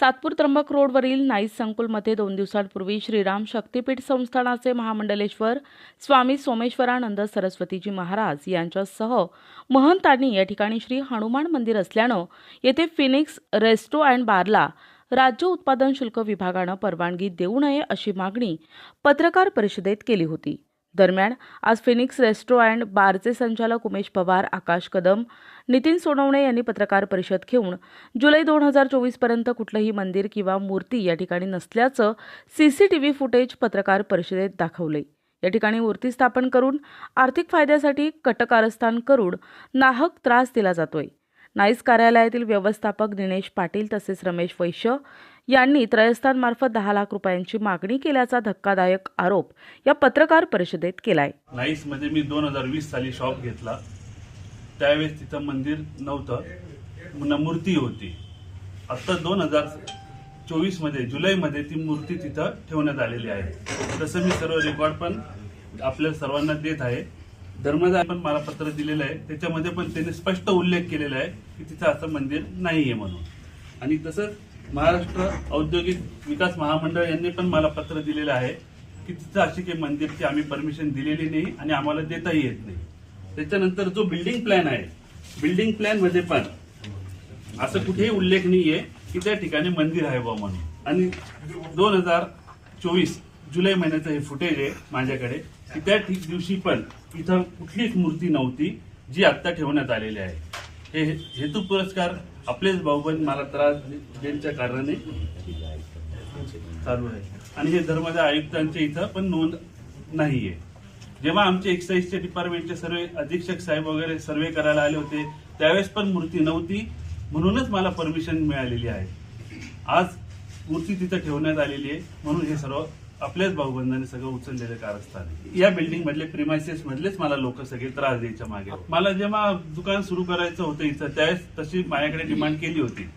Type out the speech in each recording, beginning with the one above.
सातपूर त्र्यंबक रोडवरील नाईस संकुलमध्ये दोन दिवसांपूर्वी श्रीराम शक्तीपीठ संस्थानाचे महामंडलेश्वर स्वामी सोमेश्वरानंद सरस्वतीजी महाराज यांच्यासह महंतांनी या ठिकाणी श्री हनुमान मंदिर असल्यानं येथे फिनिक्स रेस्टो अँड बारला राज्य उत्पादन शुल्क विभागानं परवानगी देऊ नये अशी मागणी पत्रकार परिषदेत केली होती. दरम्यान आज फिनिक्स रेस्टो अँड बारचे संचालक उमेश पवार आकाश कदम नितीन सोनवणे यांनी पत्रकार परिषद घेऊन जुलै दोन हजार चोवीसपर्यंत कुठलंही मंदिर किंवा मूर्ती या ठिकाणी नसल्याचं सीसीटीव्ही फुटेज पत्रकार परिषदेत दाखवले. या ठिकाणी मूर्ती स्थापन करून आर्थिक फायद्यासाठी कटकारस्थान करून नाहक त्रास दिला जातोय. नाईस कार्यालयातील व्यवस्थापक दिनेश पाटील तसेच रमेश वैश्य यांनी त्रयस्थानमार्फत दहा लाख रुपयांची मागणी केल्याचा धक्कादायक आरोप या पत्रकार परिषदेत केलाय. नाईसमध्ये म्हणजे मी दोन हजार वीस साली शॉप घेतला. त्यावेळेस तिथं मंदिर नव्हतं. न मूर्ती होती. आता दोन हजार चोवीसमध्ये जुलैमध्ये ती मूर्ती तिथं ठेवण्यात आलेली आहे. तसं मी सर्व रेकॉर्ड पण आपल्या सर्वांना देत आहे. धर्मदाय पण मला पत्र दिलेलं आहे. त्याच्यामध्ये पण त्यांनी स्पष्ट उल्लेख केलेला आहे की तिथं असं मंदिर नाही आहे म्हणून. आणि तसंच महाराष्ट्र औद्योगिक विकास महामंडळ यांनी पण मला पत्र दिलेलं आहे की तिथं अशी काही मंदिरची आम्ही परमिशन दिलेली नाही आणि आम्हाला देताही येत नाही. त्याच्यानंतर जो बिल्डिंग प्लॅन आहे बिल्डिंग प्लॅनमध्ये पण असं कुठेही उल्लेख नाहीये की त्या ठिकाणी मंदिर आहे बा म्हणून. आणि दोन हजार चोवीस जुलै महिन्याचं हे फुटेज आहे माझ्याकडे की त्या ठिक दिवशी पण इथं कुठलीच मूर्ती नव्हती जी आत्ता ठेवण्यात आलेली आहे. हे हेतू पुरस्कार आपलेच भाऊबंद मला त्रास यांच्या कारणाने चालू आहे. आणि हे धर्माच्या आयुक्तांच्या इथं पण नोंद नाहीये. जेव्हा आमचे एक्साईजच्या डिपार्टमेंटचे सर्वे अधीक्षक साहेब वगैरे सर्वे करायला आले होते त्यावेळेस पण मूर्ती नव्हती. म्हणूनच मला परमिशन मिळालेली आहे. आज मूर्ती तिथं ठेवण्यात आलेली आहे. म्हणून हे सर्व आपल्याच भाऊबंधाने सगळं उचललेलं कारस्थान या बिल्डिंग मधले प्रिमायसेस मधलेच मला लोक सगळे त्रास द्यायच्या मागे मला जेव्हा दुकान सुरू करायचं होतं इथं त्यावेळेस तशी माझ्याकडे डिमांड केली होती.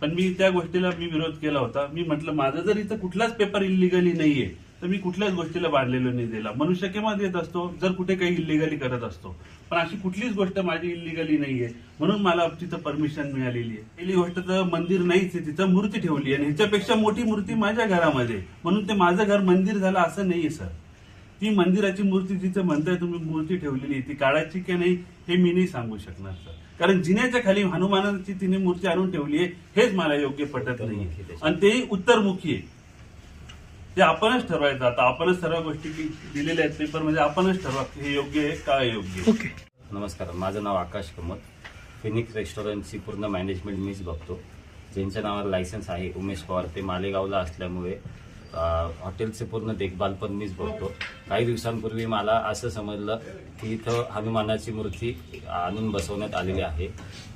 पण मी त्या गोष्टीला मी विरोध केला होता. मी म्हटलं माझं जर इथं कुठलाच पेपर इलिगली नाहीये तर मी कुठल्याच गोष्टीला बांधलेलो नाही दिला मनुष्य केव्हा देत असतो जर कुठे काही इलिगली करत असतो. पण अशी कुठलीच गोष्ट माझी इलिगली नाहीये. म्हणून मला तिथं परमिशन मिळालेली आहे. पहिली गोष्ट तर मंदिर नाहीच आहे तिथं मूर्ती ठेवली आणि ह्याच्यापेक्षा मोठी मूर्ती माझ्या घरामध्ये. म्हणून ते माझं घर मंदिर झालं असं नाहीये सर. ती मंदिराची मूर्ती जिथं म्हणताय तुम्ही मूर्ती ठेवलेली ती काढायची की नाही हे मी नाही सांगू शकणार सर. कारण जिन्याच्या खाली हनुमानाची तिने मूर्ती आणून ठेवली आहे हेच मला योग्य पटत नाही आणि तेही उत्तरमुखी आहे. ते आपणच ठरवायचं. आता आपणच सर्व गोष्टी की दिलेल्या आहेत पेपर म्हणजे आपणच ठरवा की हे योग्य आहे का अयोग्य आहे. नमस्कार माझं नाव आकाश कमत. फिनिक्स रेस्टॉरंटची पूर्ण मॅनेजमेंट मीच बघतो. ज्यांच्या नावावर लायसन्स आहे उमेश पवार ते मालेगावला असल्यामुळे हॉटेलचे पूर्ण देखभाल पण मीच बघतो. काही दिवसांपूर्वी मला असं समजलं की इथं हनुमानाची मूर्ती आणून बसवण्यात आलेली आहे.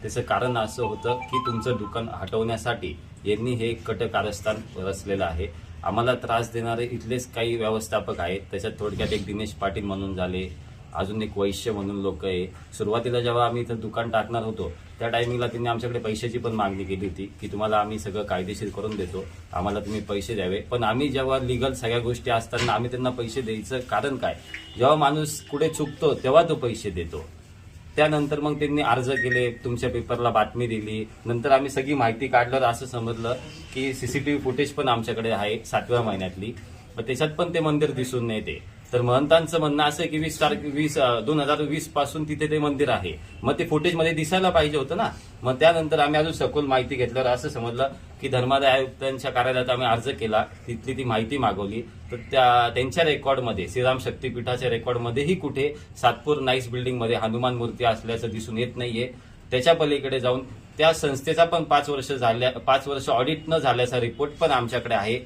त्याचं कारण असं होतं की तुमचं दुकान हटवण्यासाठी यांनी हे कट कारस्थान रचलेलं आहे. आम्हाला त्रास देणारे इथलेच काही व्यवस्थापक आहेत. त्याच्यात थोडक्यात एक दिनेश पाटील म्हणून झाले. अजून एक वैश्य म्हणून लोक आहे. सुरुवातीला जेव्हा आम्ही इथं दुकान टाकणार होतो त्या टायमिंगला त्यांनी आमच्याकडे पैशाची पण मागणी केली होती की तुम्हाला आम्ही सगळं कायदेशीर करून देतो. आम्हाला तुम्ही पैसे द्यावे. पण आम्ही जेव्हा लिगल सगळ्या गोष्टी असताना आम्ही त्यांना पैसे द्यायचं कारण काय? जेव्हा माणूस कुठे चुकतो तेव्हा तो पैसे देतो. त्यानंतर मग त्यांनी अर्ज केले तुमच्या पेपरला बातमी दिली. नंतर आम्ही सगळी माहिती काढल्यावर असं समजलं की सीसीटीव्ही फुटेज पण आमच्याकडे आहे सातव्या महिन्यातली. त्याच्यात पण ते मंदिर दिसून नाही ते. तर महंतांचं म्हणणं असं की वीस तारखे वीस दोन हजार वीसपासून तिथे ते मंदिर आहे. मग ते फुटेजमध्ये दिसायला पाहिजे होतं ना. मग त्यानंतर आम्ही अजून सखोल माहिती घेतल्यावर असं समजलं की धर्मादाय आयुक्तांच्या कार्यालयात आम्ही अर्ज केला. तिथली ती माहिती मागवली. तर त्या त्यांच्या रेकॉर्डमध्ये श्रीराम शक्तीपीठाच्या रेकॉर्डमध्येही कुठे सातपूर नाईस बिल्डिंगमध्ये हनुमान मूर्ती असल्याचं दिसून येत नाहीये. त्याच्या पलीकडे जाऊन त्या संस्थेचा पण पाच वर्ष झाल्या पाच वर्ष ऑडिट न झाल्याचा रिपोर्ट पण आमच्याकडे आहे.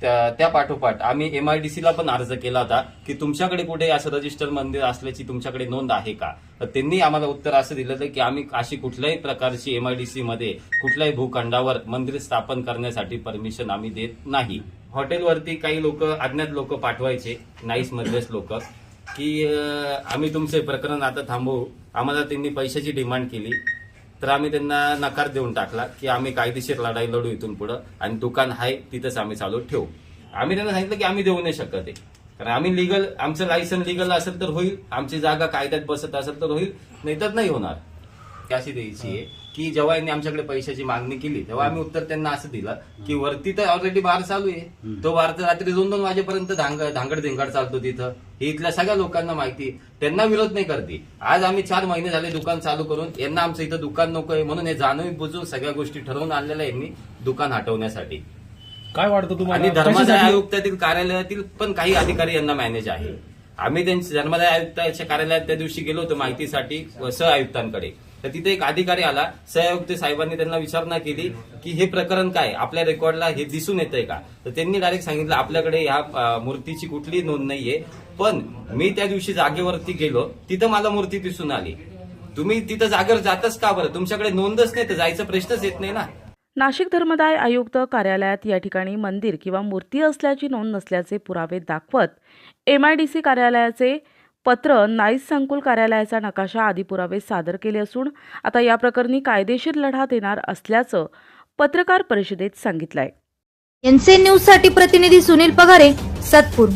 त्या त्या पाठोपाठ आम्ही एमआयडीसीला पण अर्ज केला होता की तुमच्याकडे कुठे असं रजिस्टर मंदिर असल्याची तुमच्याकडे नोंद आहे का? तर त्यांनी आम्हाला उत्तर असं दिलं होतं की आम्ही अशी कुठल्याही प्रकारची एमआयडीसी मध्ये कुठल्याही भूखंडावर मंदिर स्थापन करण्यासाठी परमिशन आम्ही देत नाही. हॉटेलवरती काही लोक अज्ञात लोक पाठवायचे नाईस मधलेच लोक की आम्ही तुमचे प्रकरण आता थांबवू. आम्हाला त्यांनी पैशाची डिमांड केली. तर आम्ही त्यांना नकार देऊन टाकला की आम्ही कायदेशीर लढाई लढू इथून पुढं आणि दुकान आहे तिथंच आम्ही चालू ठेवू. आम्ही त्यांना सांगितलं की आम्ही देऊ नाही शकत आहे. कारण आम्ही लिगल आमचं लायसन लिगल असेल तर होईल आमची जागा कायद्यात बसत असेल तर होईल नाहीतर नाही होणार. कशी द्यायची आहे की जेव्हा यांनी आमच्याकडे पैशाची मागणी केली तेव्हा आम्ही उत्तर त्यांना असं दिलं की वरती तर ऑलरेडी बार चालू आहे. तो बार तर रात्री दोन दोन वाजेपर्यंत धांग धांगड धिंगाड चालतो तिथं. हे इथल्या सगळ्या लोकांना माहिती. त्यांना विरोध नाही करते आज आम्ही चार महिने झाले दुकान चालू करून यांना आमचं इथं दुकान नको आहे म्हणून हे जाणून बुजून सगळ्या गोष्टी ठरवून आणलेल्या यांनी दुकान हटवण्यासाठी. काय वाटतं तुम्हाला? आणि धर्मादाय आयुक्तातील कार्यालयातील पण काही अधिकारी यांना मॅनेज आहे. आम्ही त्यांच्या धर्मादाय आयुक्ताच्या कार्यालयात त्या दिवशी गेलो होतो माहितीसाठी सह आयुक्तांकडे तर तिथे एक अधिकारी आला सहआयुक्त साहेबांनी त्यांना विचारणा केली की हे प्रकरण काय? आपल्या रेकॉर्डला हे दिसून येतंय का? तर त्यांनी डायरेक्ट सांगितलं आपल्याकडे ह्या मूर्तीची कुठलीही नोंद नाहीये. पण मी त्या दिवशी जागेवरती गेलो तिथं मला मूर्ती दिसून आली. तुम्ही तिथं जागेवर जातच का बरं? तुमच्याकडे नोंदच नाही तर जायचा प्रश्नच येत नाही ना. नाशिक धर्मदाय आयुक्त कार्यालयात या ठिकाणी मंदिर किंवा मूर्ती असल्याची नोंद नसल्याचे पुरावे दाखवत एमआयडीसी कार्यालयाचे पत्र नाईस संकुल कार्यालयाचा नकाशा आदी पुरावे सादर केले असून आता या प्रकरणी कायदेशीर लढा देणार असल्याचं पत्रकार परिषदेत सांगितलंय. एनसीएन न्यूजसाठी प्रतिनिधी सुनील पगारे सातपूर.